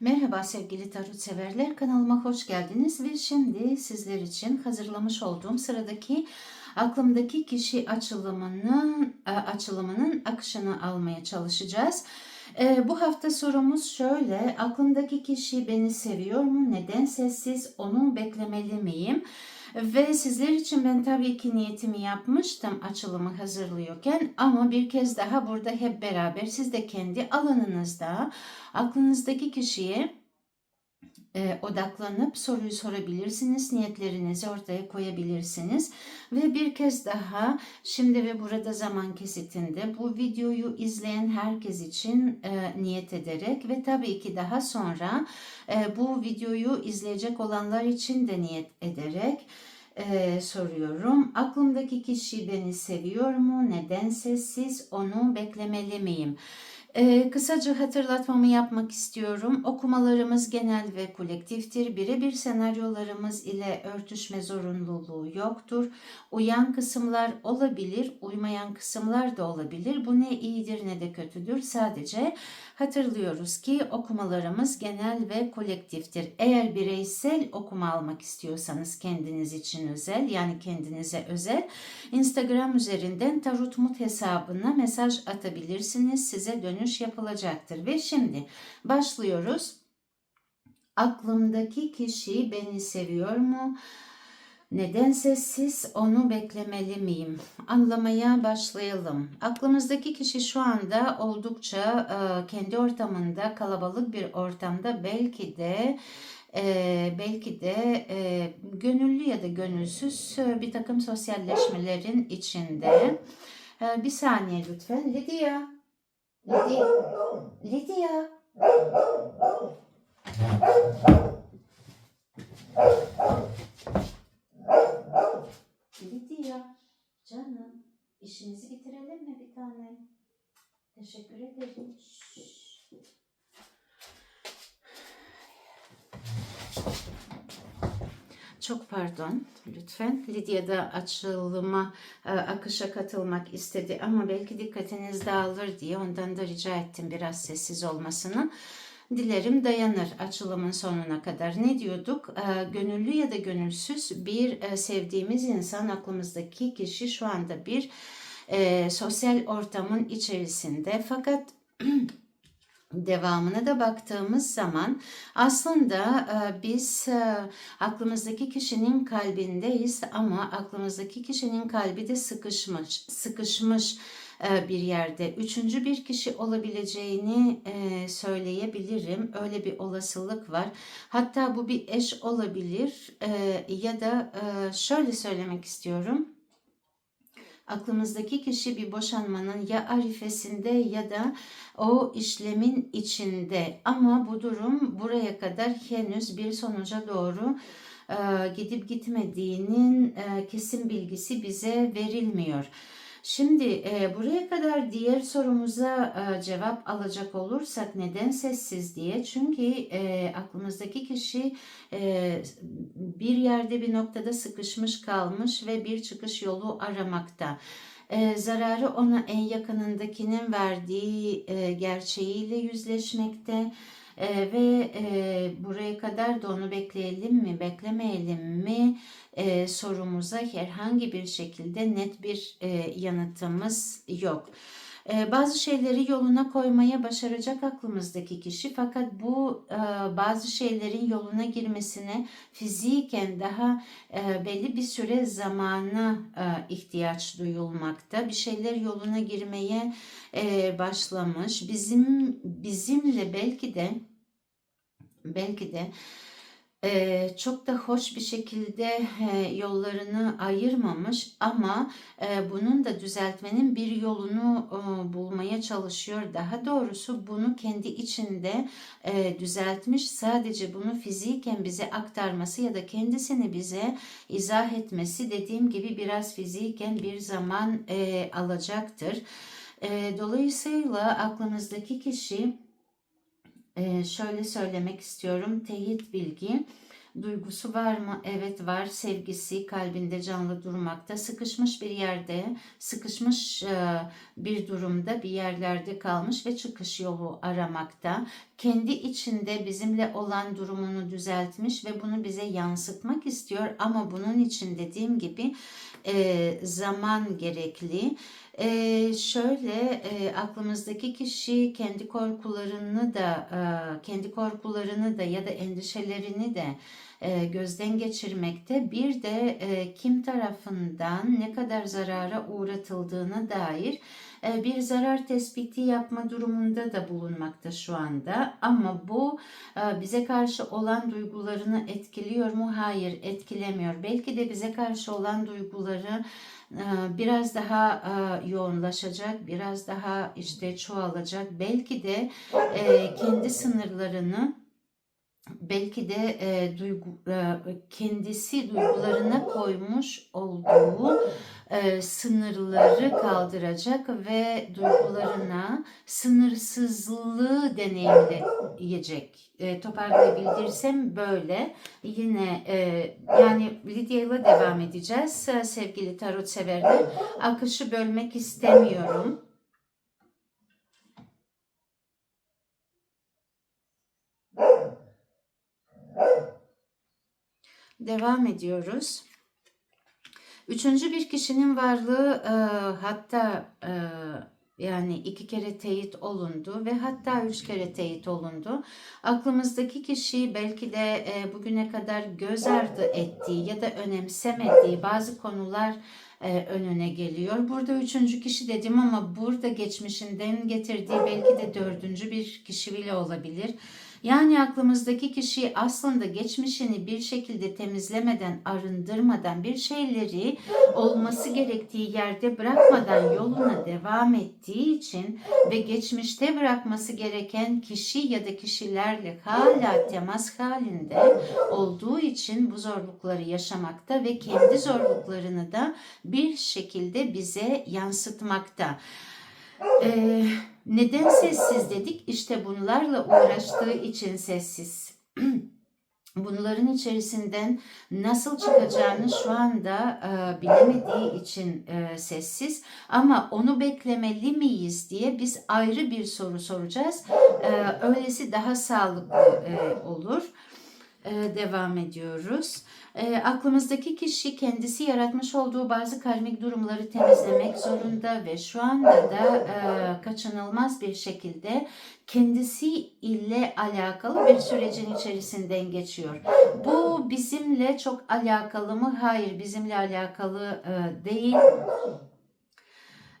Merhaba sevgili tarot severler kanalıma hoş geldiniz ve şimdi sizler için hazırlamış olduğum sıradaki aklımdaki kişi açılımının e, açılımının akışını almaya çalışacağız. E, bu hafta sorumuz şöyle aklımdaki kişi beni seviyor mu neden sessiz onu beklemeli miyim? Ve sizler için ben tabii ki niyetimi yapmıştım açılımı hazırlıyorken. Ama bir kez daha burada hep beraber siz de kendi alanınızda aklınızdaki kişiye e, odaklanıp soruyu sorabilirsiniz, niyetlerinizi ortaya koyabilirsiniz. Ve bir kez daha şimdi ve burada zaman kesitinde bu videoyu izleyen herkes için e, niyet ederek ve tabii ki daha sonra e, bu videoyu izleyecek olanlar için de niyet ederek e, soruyorum. Aklımdaki kişi beni seviyor mu? Neden sessiz? Onu beklemeli miyim? Ee, kısaca hatırlatmamı yapmak istiyorum. Okumalarımız genel ve kolektiftir. Birebir senaryolarımız ile örtüşme zorunluluğu yoktur. Uyan kısımlar olabilir, uymayan kısımlar da olabilir. Bu ne iyidir ne de kötüdür. Sadece hatırlıyoruz ki okumalarımız genel ve kolektiftir. Eğer bireysel okuma almak istiyorsanız kendiniz için özel yani kendinize özel Instagram üzerinden Tarot Mut hesabına mesaj atabilirsiniz. Size dönüş yapılacaktır. Ve şimdi başlıyoruz. Aklımdaki kişi beni seviyor mu? Neden sessiz? Onu beklemeli miyim? Anlamaya başlayalım. Aklımızdaki kişi şu anda oldukça e, kendi ortamında, kalabalık bir ortamda belki de e, belki de e, gönüllü ya da gönülsüz e, bir takım sosyalleşmelerin içinde. E, bir saniye lütfen. Lydia. Lydia. Lydia. Lydia. Canım. işimizi bitirelim mi bir tane? Teşekkür ederim. Çok pardon lütfen. Lidya da açılıma, e, akışa katılmak istedi ama belki dikkatiniz dağılır diye ondan da rica ettim biraz sessiz olmasını. Dilerim dayanır açılımın sonuna kadar. Ne diyorduk? E, gönüllü ya da gönülsüz bir e, sevdiğimiz insan aklımızdaki kişi şu anda bir e, sosyal ortamın içerisinde. Fakat devamına da baktığımız zaman aslında e, biz aklımızdaki kişinin kalbindeyiz ama aklımızdaki kişinin kalbi de sıkışmış, sıkışmış bir yerde. Üçüncü bir kişi olabileceğini söyleyebilirim. Öyle bir olasılık var. Hatta bu bir eş olabilir ya da şöyle söylemek istiyorum aklımızdaki kişi bir boşanmanın ya arifesinde ya da o işlemin içinde ama bu durum buraya kadar henüz bir sonuca doğru e, gidip gitmediğinin e, kesin bilgisi bize verilmiyor. Şimdi e, buraya kadar diğer sorumuza e, cevap alacak olursak neden sessiz diye. Çünkü e, aklımızdaki kişi e, bir yerde bir noktada sıkışmış kalmış ve bir çıkış yolu aramakta. E, zararı ona en yakınındakinin verdiği e, gerçeğiyle yüzleşmekte. E, ve e, buraya kadar da onu bekleyelim mi, beklemeyelim mi e, sorumuza herhangi bir şekilde net bir e, yanıtımız yok. E, bazı şeyleri yoluna koymaya başaracak aklımızdaki kişi fakat bu e, bazı şeylerin yoluna girmesine fiziken daha e, belli bir süre zamana e, ihtiyaç duyulmakta. Bir şeyler yoluna girmeye başlamış. Bizim bizimle belki de belki de çok da hoş bir şekilde yollarını ayırmamış ama e, bunun da düzeltmenin bir yolunu bulmaya çalışıyor. Daha doğrusu bunu kendi içinde e, düzeltmiş. Sadece bunu fiziken bize aktarması ya da kendisini bize izah etmesi dediğim gibi biraz fiziken bir zaman e, alacaktır. Dolayısıyla aklınızdaki kişi ee, şöyle söylemek istiyorum. Teyit bilgi. Duygusu var mı? Evet var. Sevgisi kalbinde canlı durmakta. Sıkışmış bir yerde, sıkışmış e, bir durumda bir yerlerde kalmış ve çıkış yolu aramakta. Kendi içinde bizimle olan durumunu düzeltmiş ve bunu bize yansıtmak istiyor. Ama bunun için dediğim gibi e, zaman gerekli. E, şöyle e, aklımızdaki kişi kendi korkularını da e, kendi korkularını da ya da endişelerini de e, gözden geçirmekte. Bir de e, kim tarafından ne kadar zarara uğratıldığına dair bir zarar tespiti yapma durumunda da bulunmakta şu anda. Ama bu e, bize karşı olan duygularını etkiliyor mu? Hayır, etkilemiyor. Belki de bize karşı olan duyguları e, biraz daha yoğunlaşacak, biraz daha işte çoğalacak. Belki de kendi sınırlarını belki de e, duygu, e, kendisi duygularına koymuş olduğu e, sınırları kaldıracak ve duygularına sınırsızlığı deneyimleyecek. E, toparlayabildirsem böyle. Yine e, yani Lidya ile devam edeceğiz e, sevgili tarot severler. Akışı bölmek istemiyorum. Devam ediyoruz. Üçüncü bir kişinin varlığı e, hatta e, yani iki kere teyit olundu ve hatta üç kere teyit olundu. Aklımızdaki kişi belki de e, bugüne kadar göz ardı ettiği ya da önemsemediği bazı konular e, önüne geliyor. Burada üçüncü kişi dedim ama burada geçmişinden getirdiği belki de dördüncü bir kişi bile olabilir. Yani aklımızdaki kişi aslında geçmişini bir şekilde temizlemeden, arındırmadan, bir şeyleri olması gerektiği yerde bırakmadan yoluna devam ettiği için ve geçmişte bırakması gereken kişi ya da kişilerle hala temas halinde olduğu için bu zorlukları yaşamakta ve kendi zorluklarını da bir şekilde bize yansıtmakta. Ee, neden sessiz dedik? İşte bunlarla uğraştığı için sessiz. Bunların içerisinden nasıl çıkacağını şu anda e, bilemediği için e, sessiz. Ama onu beklemeli miyiz diye biz ayrı bir soru soracağız. E, öylesi daha sağlıklı e, olur. E, devam ediyoruz. E, aklımızdaki kişi kendisi yaratmış olduğu bazı karmik durumları temizlemek zorunda ve şu anda da e, kaçınılmaz bir şekilde kendisi ile alakalı bir sürecin içerisinden geçiyor. Bu bizimle çok alakalı mı? Hayır, bizimle alakalı e, değil.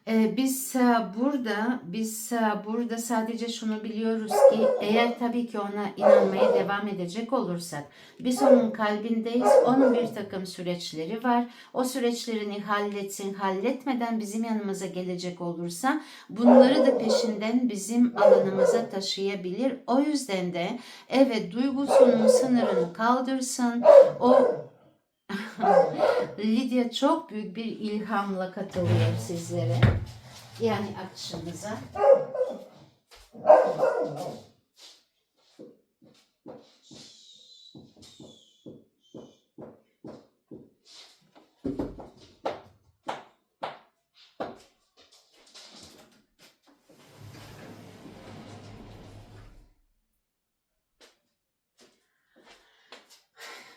Ee, biz e, burada biz e, burada sadece şunu biliyoruz ki eğer tabii ki ona inanmaya devam edecek olursak biz onun kalbindeyiz. Onun bir takım süreçleri var. O süreçlerini halletsin. Halletmeden bizim yanımıza gelecek olursa bunları da peşinden bizim alanımıza taşıyabilir. O yüzden de evet duygusunun sınırını kaldırsın. O Lidya çok büyük bir ilhamla katılıyor sizlere. Yani akışımıza.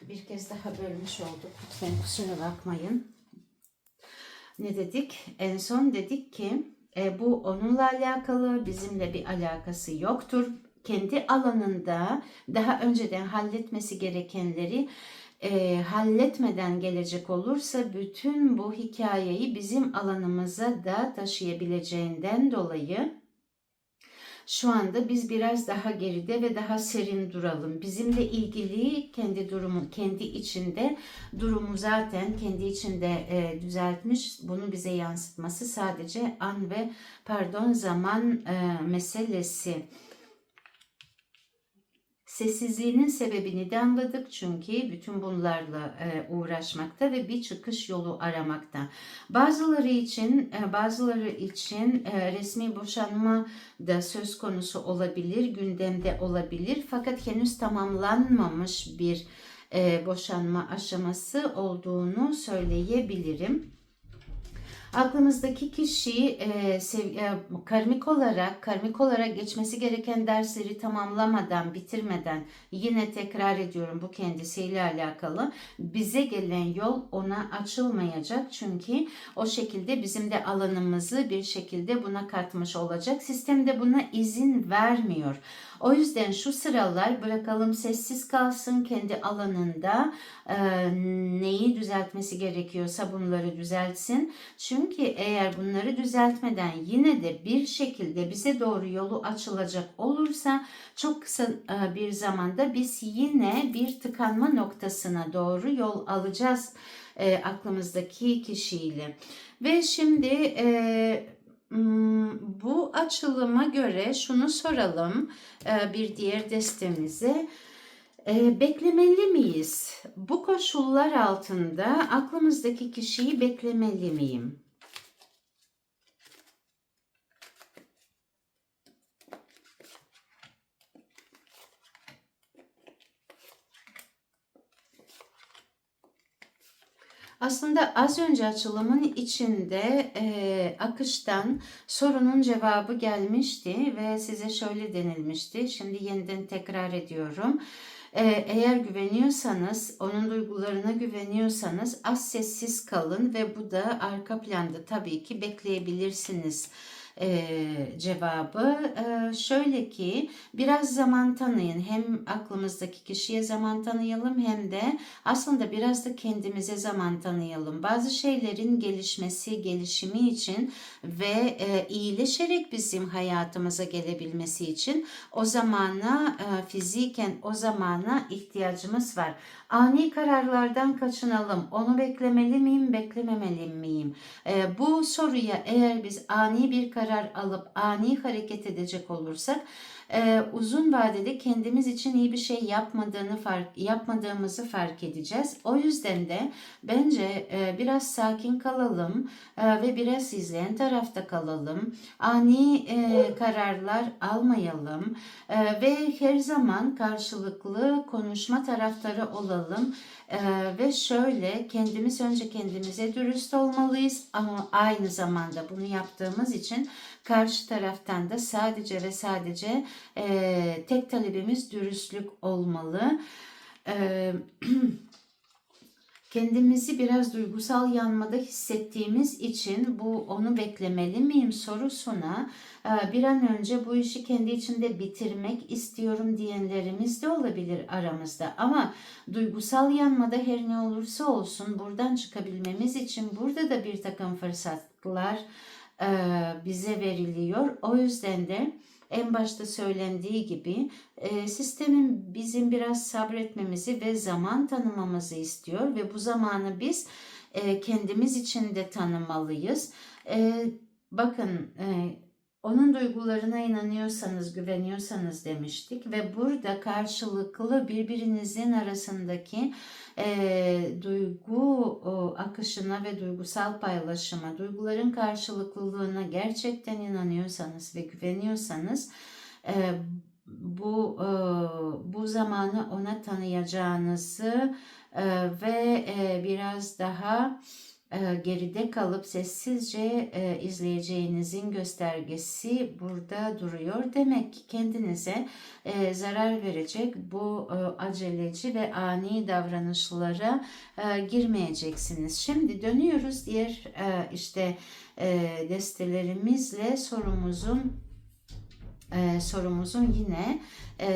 Bir kez daha bölmüş olduk. Lütfen kusura bakmayın. Ne dedik? En son dedik ki e, bu onunla alakalı, bizimle bir alakası yoktur. Kendi alanında daha önceden halletmesi gerekenleri e, halletmeden gelecek olursa bütün bu hikayeyi bizim alanımıza da taşıyabileceğinden dolayı şu anda biz biraz daha geride ve daha serin duralım. Bizimle ilgili kendi durumu, kendi içinde durumu zaten kendi içinde e, düzeltmiş. Bunu bize yansıtması sadece an ve pardon zaman e, meselesi. Sessizliğinin sebebini de anladık çünkü bütün bunlarla e, uğraşmakta ve bir çıkış yolu aramakta. Bazıları için e, bazıları için e, resmi boşanma da söz konusu olabilir, gündemde olabilir fakat henüz tamamlanmamış bir boşanma aşaması olduğunu söyleyebilirim. Aklımızdaki kişi e, sev, e, karmik olarak karmik olarak geçmesi gereken dersleri tamamlamadan, bitirmeden yine tekrar ediyorum bu kendisiyle alakalı. Bize gelen yol ona açılmayacak çünkü o şekilde bizim de alanımızı bir şekilde buna katmış olacak. Sistem de buna izin vermiyor. O yüzden şu sıralar bırakalım sessiz kalsın kendi alanında e, neyi düzeltmesi gerekiyorsa bunları düzeltsin. Çünkü eğer bunları düzeltmeden yine de bir şekilde bize doğru yolu açılacak olursa çok kısa e, bir zamanda biz yine bir tıkanma noktasına doğru yol alacağız e, aklımızdaki kişiyle. Ve şimdi e, bu açılıma göre şunu soralım e, bir diğer destemize. E, beklemeli miyiz? Bu koşullar altında aklımızdaki kişiyi beklemeli miyim? Aslında az önce açılımın içinde e, akıştan sorunun cevabı gelmişti ve size şöyle denilmişti. Şimdi yeniden tekrar ediyorum. E, eğer güveniyorsanız, onun duygularına güveniyorsanız az sessiz kalın ve bu da arka planda tabii ki bekleyebilirsiniz e, cevabı. E, şöyle ki biraz zaman tanıyın. Hem aklımızdaki kişiye zaman tanıyalım hem de aslında biraz da kendimize zaman tanıyalım. Bazı şeylerin gelişmesi, gelişimi için ve e, iyileşerek bizim hayatımıza gelebilmesi için o zamana e, fiziken o zamana ihtiyacımız var. Ani kararlardan kaçınalım. Onu beklemeli miyim, beklememeli miyim? E, bu soruya eğer biz ani bir karar alıp ani hareket edecek olursak e, uzun vadede kendimiz için iyi bir şey yapmadığını fark yapmadığımızı fark edeceğiz. O yüzden de bence e, biraz sakin kalalım e, ve biraz izleyen tarafta kalalım. Ani e, kararlar almayalım e, ve her zaman karşılıklı konuşma taraftarı olalım. Ee, ve şöyle kendimiz önce kendimize dürüst olmalıyız ama aynı zamanda bunu yaptığımız için karşı taraftan da sadece ve sadece e, tek talebimiz dürüstlük olmalı. E, kendimizi biraz duygusal yanmada hissettiğimiz için bu onu beklemeli miyim sorusuna e, bir an önce bu işi kendi içinde bitirmek istiyorum diyenlerimiz de olabilir aramızda. Ama duygusal yanmada her ne olursa olsun buradan çıkabilmemiz için burada da bir takım fırsatlar e, bize veriliyor. O yüzden de en başta söylendiği gibi e, sistemin bizim biraz sabretmemizi ve zaman tanımamızı istiyor ve bu zamanı biz e, kendimiz için de tanımalıyız. E, bakın e, onun duygularına inanıyorsanız, güveniyorsanız demiştik ve burada karşılıklı birbirinizin arasındaki e, duygu o, akışına ve duygusal paylaşıma, duyguların karşılıklılığına gerçekten inanıyorsanız ve güveniyorsanız e, bu e, bu zamanı ona tanıyacağınızı e, ve e, biraz daha e, geride kalıp sessizce e, izleyeceğinizin göstergesi burada duruyor. Demek ki kendinize e, zarar verecek bu aceleci ve ani davranışlara girmeyeceksiniz. Şimdi dönüyoruz diğer işte destelerimizle sorumuzun e, sorumuzun yine e,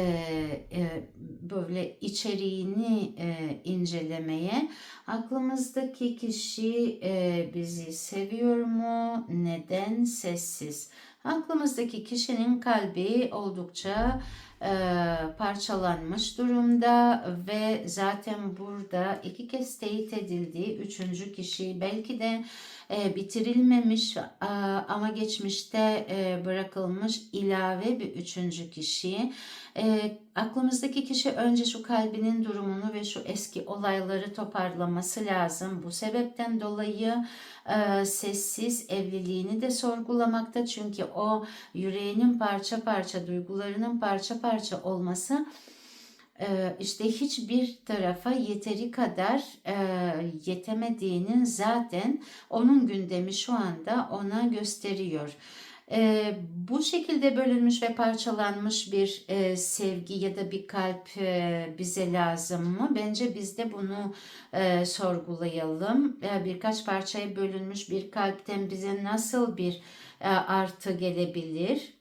e, böyle içeriğini e, incelemeye. Aklımızdaki kişi e, bizi seviyor mu? Neden sessiz? Aklımızdaki kişinin kalbi oldukça e, parçalanmış durumda ve zaten burada iki kez teyit edildiği üçüncü kişi belki de e, bitirilmemiş e, ama geçmişte e, bırakılmış ilave bir üçüncü kişi. E, aklımızdaki kişi önce şu kalbinin durumunu ve şu eski olayları toparlaması lazım. Bu sebepten dolayı e, sessiz evliliğini de sorgulamakta. Çünkü o yüreğinin parça parça, duygularının parça parça olması işte hiçbir tarafa yeteri kadar e, yetemediğinin zaten onun gündemi şu anda ona gösteriyor. E, bu şekilde bölünmüş ve parçalanmış bir e, sevgi ya da bir kalp e, bize lazım mı? Bence biz de bunu e, sorgulayalım. E, birkaç parçaya bölünmüş bir kalpten bize nasıl bir e, artı gelebilir?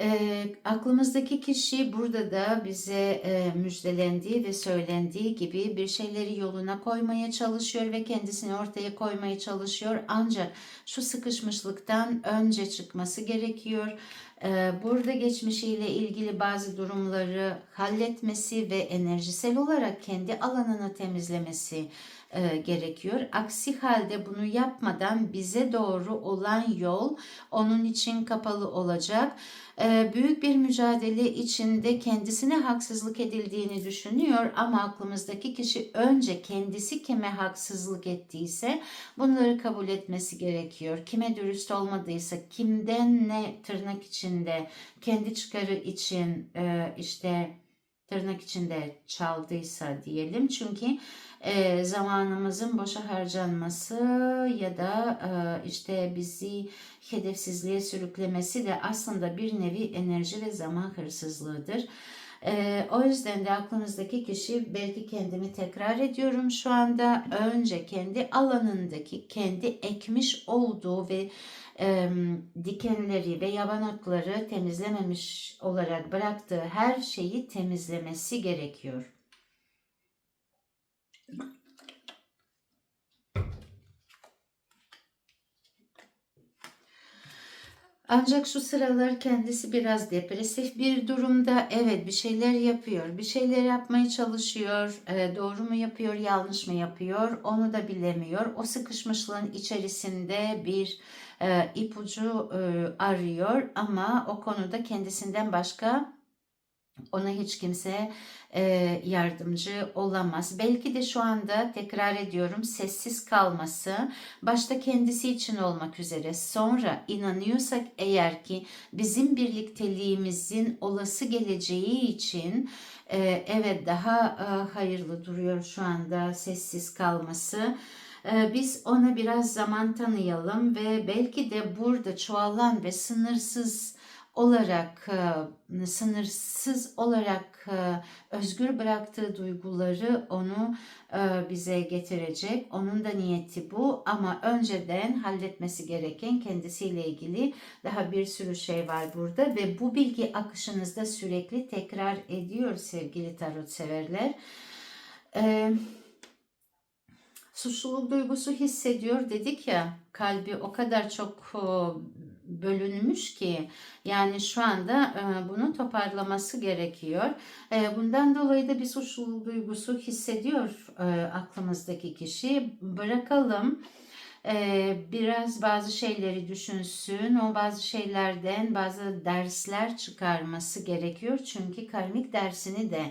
E, aklımızdaki kişi burada da bize e, müjdelendiği ve söylendiği gibi bir şeyleri yoluna koymaya çalışıyor ve kendisini ortaya koymaya çalışıyor. Ancak şu sıkışmışlıktan önce çıkması gerekiyor. E, burada geçmişiyle ilgili bazı durumları halletmesi ve enerjisel olarak kendi alanını temizlemesi e, gerekiyor. Aksi halde bunu yapmadan bize doğru olan yol onun için kapalı olacak. E, büyük bir mücadele içinde kendisine haksızlık edildiğini düşünüyor ama aklımızdaki kişi önce kendisi kime haksızlık ettiyse bunları kabul etmesi gerekiyor. Kime dürüst olmadıysa, kimden ne tırnak içinde kendi çıkarı için e, işte tırnak içinde çaldıysa diyelim. Çünkü e, zamanımızın boşa harcanması ya da e, işte bizi hedefsizliğe sürüklemesi de aslında bir nevi enerji ve zaman hırsızlığıdır. E, o yüzden de aklınızdaki kişi belki kendimi tekrar ediyorum şu anda önce kendi alanındaki kendi ekmiş olduğu ve e, dikenleri ve yabanakları temizlememiş olarak bıraktığı her şeyi temizlemesi gerekiyor. Ancak şu sıralar kendisi biraz depresif bir durumda. Evet bir şeyler yapıyor. Bir şeyler yapmaya çalışıyor. E, doğru mu yapıyor, yanlış mı yapıyor onu da bilemiyor. O sıkışmışlığın içerisinde bir e, ipucu e, arıyor ama o konuda kendisinden başka ona hiç kimse e, yardımcı olamaz. Belki de şu anda tekrar ediyorum sessiz kalması başta kendisi için olmak üzere sonra inanıyorsak eğer ki bizim birlikteliğimizin olası geleceği için e, evet daha e, hayırlı duruyor şu anda sessiz kalması. E, biz ona biraz zaman tanıyalım ve belki de burada çoğalan ve sınırsız olarak sınırsız olarak özgür bıraktığı duyguları onu bize getirecek. Onun da niyeti bu ama önceden halletmesi gereken kendisiyle ilgili daha bir sürü şey var burada ve bu bilgi akışınızda sürekli tekrar ediyor sevgili tarot severler. Suçluluk duygusu hissediyor dedik ya kalbi o kadar çok bölünmüş ki yani şu anda e, bunu toparlaması gerekiyor. E, bundan dolayı da bir suçluluk duygusu hissediyor e, aklımızdaki kişi. Bırakalım biraz bazı şeyleri düşünsün. O bazı şeylerden bazı dersler çıkarması gerekiyor. Çünkü karmik dersini de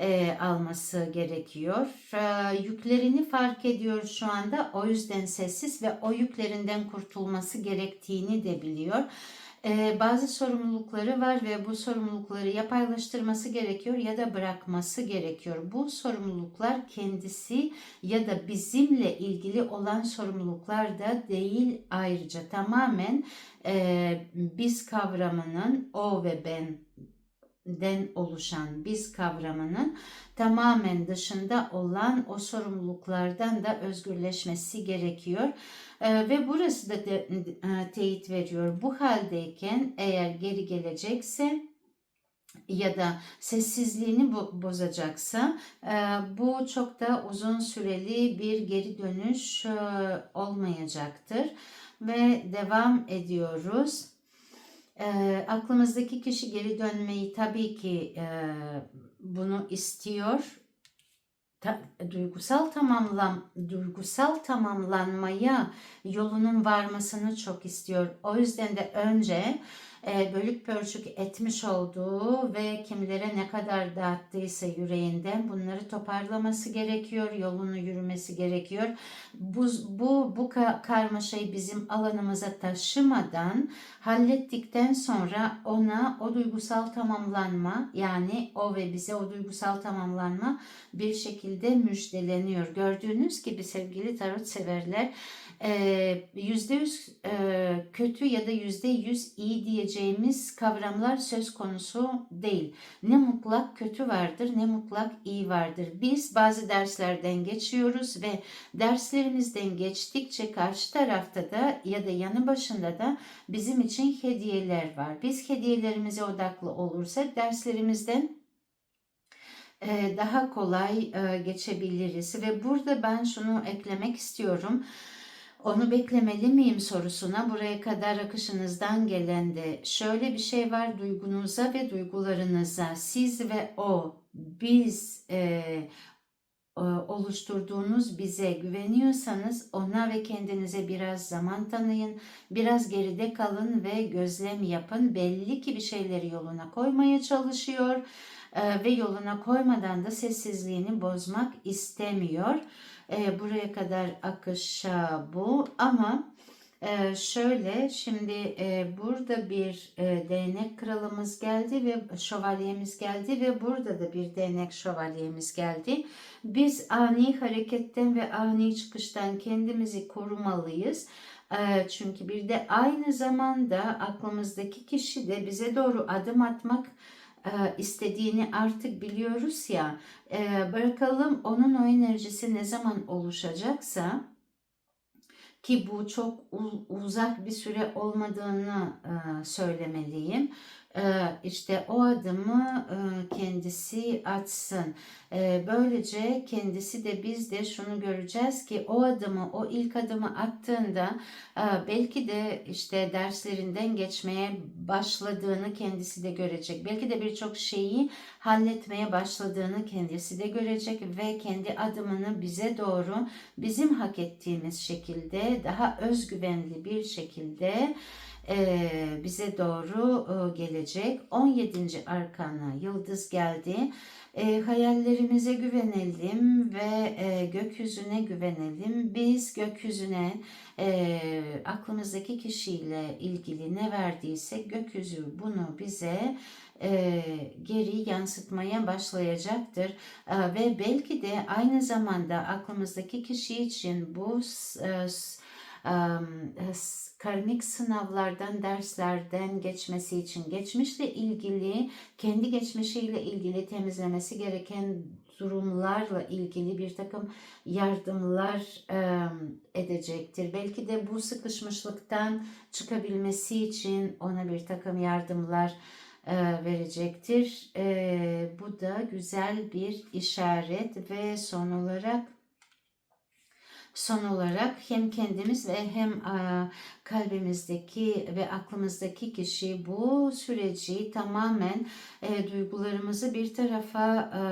e, alması gerekiyor. E, yüklerini fark ediyor şu anda. O yüzden sessiz ve o yüklerinden kurtulması gerektiğini de biliyor. Ee, bazı sorumlulukları var ve bu sorumlulukları ya paylaştırması gerekiyor ya da bırakması gerekiyor. Bu sorumluluklar kendisi ya da bizimle ilgili olan sorumluluklar da değil ayrıca tamamen e, biz kavramının o ve ben den oluşan biz kavramının tamamen dışında olan o sorumluluklardan da özgürleşmesi gerekiyor. Ee, ve burası da de, e, teyit veriyor. Bu haldeyken eğer geri gelecekse ya da sessizliğini bozacaksa e, bu çok da uzun süreli bir geri dönüş e, olmayacaktır. Ve devam ediyoruz. E, aklımızdaki kişi geri dönmeyi tabii ki e, bunu istiyor. Ta, duygusal tamamlan duygusal tamamlanmaya yolunun varmasını çok istiyor. O yüzden de önce e, bölük pörçük etmiş olduğu ve kimlere ne kadar dağıttıysa yüreğinden bunları toparlaması gerekiyor, yolunu yürümesi gerekiyor. Bu bu bu ka- karmaşayı bizim alanımıza taşımadan hallettikten sonra ona o duygusal tamamlanma yani o ve bize o duygusal tamamlanma bir şekilde müjdeleniyor. Gördüğünüz gibi sevgili tarot severler yüzde yüz kötü ya da yüzde yüz iyi diyeceğimiz kavramlar söz konusu değil. Ne mutlak kötü vardır ne mutlak iyi vardır. Biz bazı derslerden geçiyoruz ve derslerimizden geçtikçe karşı tarafta da ya da yanı başında da bizim için hediyeler var. Biz hediyelerimize odaklı olursa derslerimizden daha kolay geçebiliriz ve burada ben şunu eklemek istiyorum. Onu beklemeli miyim sorusuna buraya kadar akışınızdan gelen de şöyle bir şey var duygunuza ve duygularınıza. Siz ve o biz e, oluşturduğunuz bize güveniyorsanız ona ve kendinize biraz zaman tanıyın. Biraz geride kalın ve gözlem yapın. Belli ki bir şeyleri yoluna koymaya çalışıyor e, ve yoluna koymadan da sessizliğini bozmak istemiyor. E, buraya kadar akışa bu ama e, şöyle şimdi e, burada bir e, değnek kralımız geldi ve şövalyemiz geldi ve burada da bir değnek şövalyemiz geldi. Biz ani hareketten ve ani çıkıştan kendimizi korumalıyız. Çünkü bir de aynı zamanda aklımızdaki kişi de bize doğru adım atmak istediğini artık biliyoruz ya bırakalım onun o enerjisi ne zaman oluşacaksa ki bu çok uzak bir süre olmadığını söylemeliyim. İşte o adımı kendisi atsın. Böylece kendisi de biz de şunu göreceğiz ki o adımı, o ilk adımı attığında belki de işte derslerinden geçmeye başladığını kendisi de görecek. Belki de birçok şeyi halletmeye başladığını kendisi de görecek ve kendi adımını bize doğru bizim hak ettiğimiz şekilde daha özgüvenli bir şekilde bize doğru gelecek. 17. arkana yıldız geldi. E, hayallerimize güvenelim ve e, gökyüzüne güvenelim. Biz gökyüzüne e, aklımızdaki kişiyle ilgili ne verdiyse gökyüzü bunu bize e, geri yansıtmaya başlayacaktır e, ve belki de aynı zamanda aklımızdaki kişi için bu e, karmik sınavlardan, derslerden geçmesi için geçmişle ilgili, kendi geçmişiyle ilgili temizlemesi gereken durumlarla ilgili bir takım yardımlar edecektir. Belki de bu sıkışmışlıktan çıkabilmesi için ona bir takım yardımlar verecektir. Bu da güzel bir işaret ve son olarak son olarak hem kendimiz ve hem kalbimizdeki ve aklımızdaki kişi bu süreci tamamen e, duygularımızı bir tarafa e,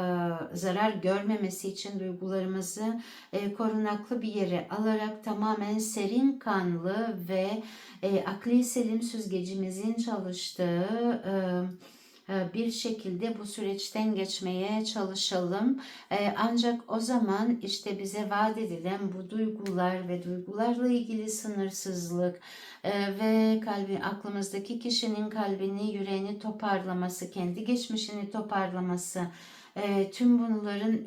zarar görmemesi için duygularımızı e, korunaklı bir yere alarak tamamen serin kanlı ve e, akli selim süzgecimizin çalıştığı e, e, bir şekilde bu süreçten geçmeye çalışalım. E, ancak o zaman işte bize vaat edilen bu duygular ve duygularla ilgili sınırsızlık e, ve kalbi aklımızdaki kişinin kalbini, yüreğini toparlaması, kendi geçmişini toparlaması, e, tüm bunların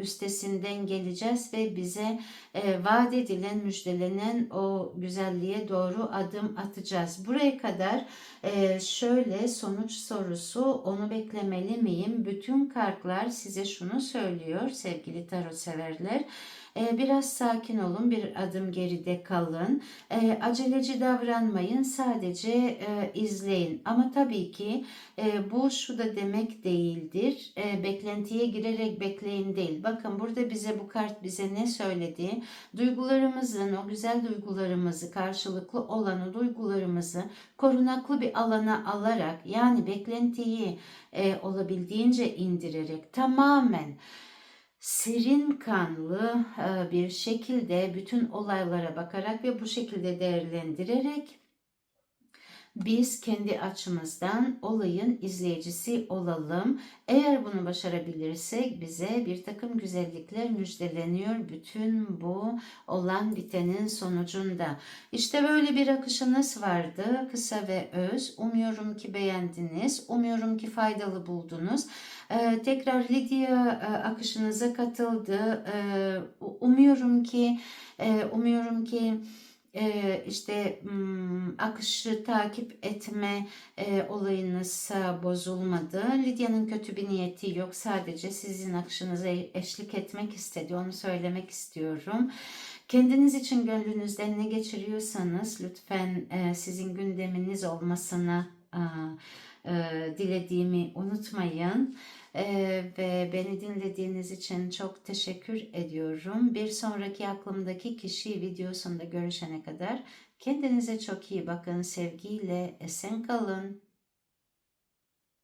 üstesinden geleceğiz ve bize e, vaat edilen, müjdelenen o güzelliğe doğru adım atacağız. Buraya kadar e, şöyle sonuç sorusu onu beklemeli miyim? Bütün kartlar size şunu söylüyor sevgili tarot severler. Ee, biraz sakin olun, bir adım geride kalın. Ee, aceleci davranmayın, sadece e, izleyin. Ama tabii ki e, bu şu da demek değildir. E, beklentiye girerek bekleyin değil. Bakın burada bize bu kart bize ne söyledi? Duygularımızın, o güzel duygularımızı, karşılıklı olan o duygularımızı korunaklı bir alana alarak yani beklentiyi olabildiğince indirerek tamamen serin kanlı e, bir şekilde bütün olaylara bakarak ve bu şekilde değerlendirerek biz kendi açımızdan olayın izleyicisi olalım. Eğer bunu başarabilirsek bize bir takım güzellikler müjdeleniyor bütün bu olan bitenin sonucunda. İşte böyle bir akışınız vardı. Kısa ve öz. Umuyorum ki beğendiniz. Umuyorum ki faydalı buldunuz. Ee, tekrar Lidya e, akışınıza katıldı. Ee, umuyorum ki e, umuyorum ki işte akışı takip etme e, olayınız bozulmadı. Lidya'nın kötü bir niyeti yok. Sadece sizin akışınıza eşlik etmek istedi. Onu söylemek istiyorum. Kendiniz için gönlünüzden ne geçiriyorsanız lütfen sizin gündeminiz olmasını dilediğimi unutmayın. Ve beni dinlediğiniz için çok teşekkür ediyorum. Bir sonraki aklımdaki kişi videosunda görüşene kadar kendinize çok iyi bakın. Sevgiyle esen kalın.